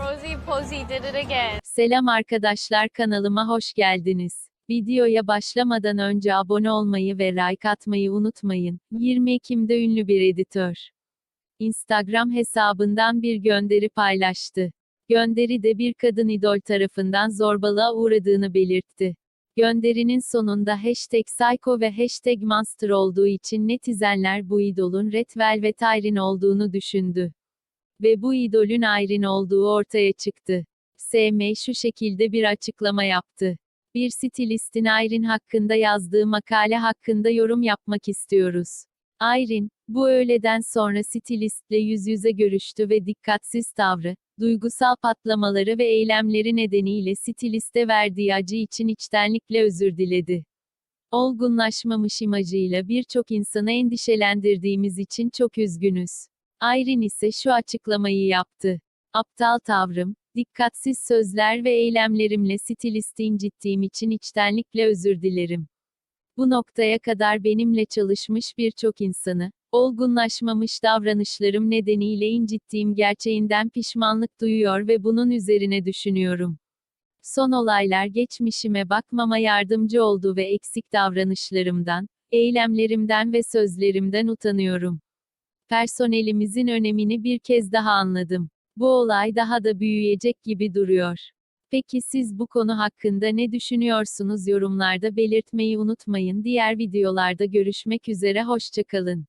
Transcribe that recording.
Rosie Posey did it again. Selam arkadaşlar kanalıma hoş geldiniz. Videoya başlamadan önce abone olmayı ve like atmayı unutmayın. 20 Ekim'de ünlü bir editör. Instagram hesabından bir gönderi paylaştı. Gönderide bir kadın idol tarafından zorbalığa uğradığını belirtti. Gönderinin sonunda hashtag psycho ve hashtag monster olduğu için netizenler bu idolun Red Velvet Iryn olduğunu düşündü. Ve bu idolün Iryn olduğu ortaya çıktı. SM şu şekilde bir açıklama yaptı. Bir stilistin Iryn hakkında yazdığı makale hakkında yorum yapmak istiyoruz. Iryn, bu öğleden sonra stilistle yüz yüze görüştü ve dikkatsiz tavrı, duygusal patlamaları ve eylemleri nedeniyle stiliste verdiği acı için içtenlikle özür diledi. Olgunlaşmamış imajıyla birçok insanı endişelendirdiğimiz için çok üzgünüz. Iryn ise şu açıklamayı yaptı. Aptal tavrım, dikkatsiz sözler ve eylemlerimle stilisti incittiğim için içtenlikle özür dilerim. Bu noktaya kadar benimle çalışmış birçok insanı, olgunlaşmamış davranışlarım nedeniyle incittiğim gerçeğinden pişmanlık duyuyor ve bunun üzerine düşünüyorum. Son olaylar geçmişime bakmama yardımcı oldu ve eksik davranışlarımdan, eylemlerimden ve sözlerimden utanıyorum. Personelimizin önemini bir kez daha anladım. Bu olay daha da büyüyecek gibi duruyor. Peki siz bu konu hakkında ne düşünüyorsunuz yorumlarda belirtmeyi unutmayın. Diğer videolarda görüşmek üzere hoşçakalın.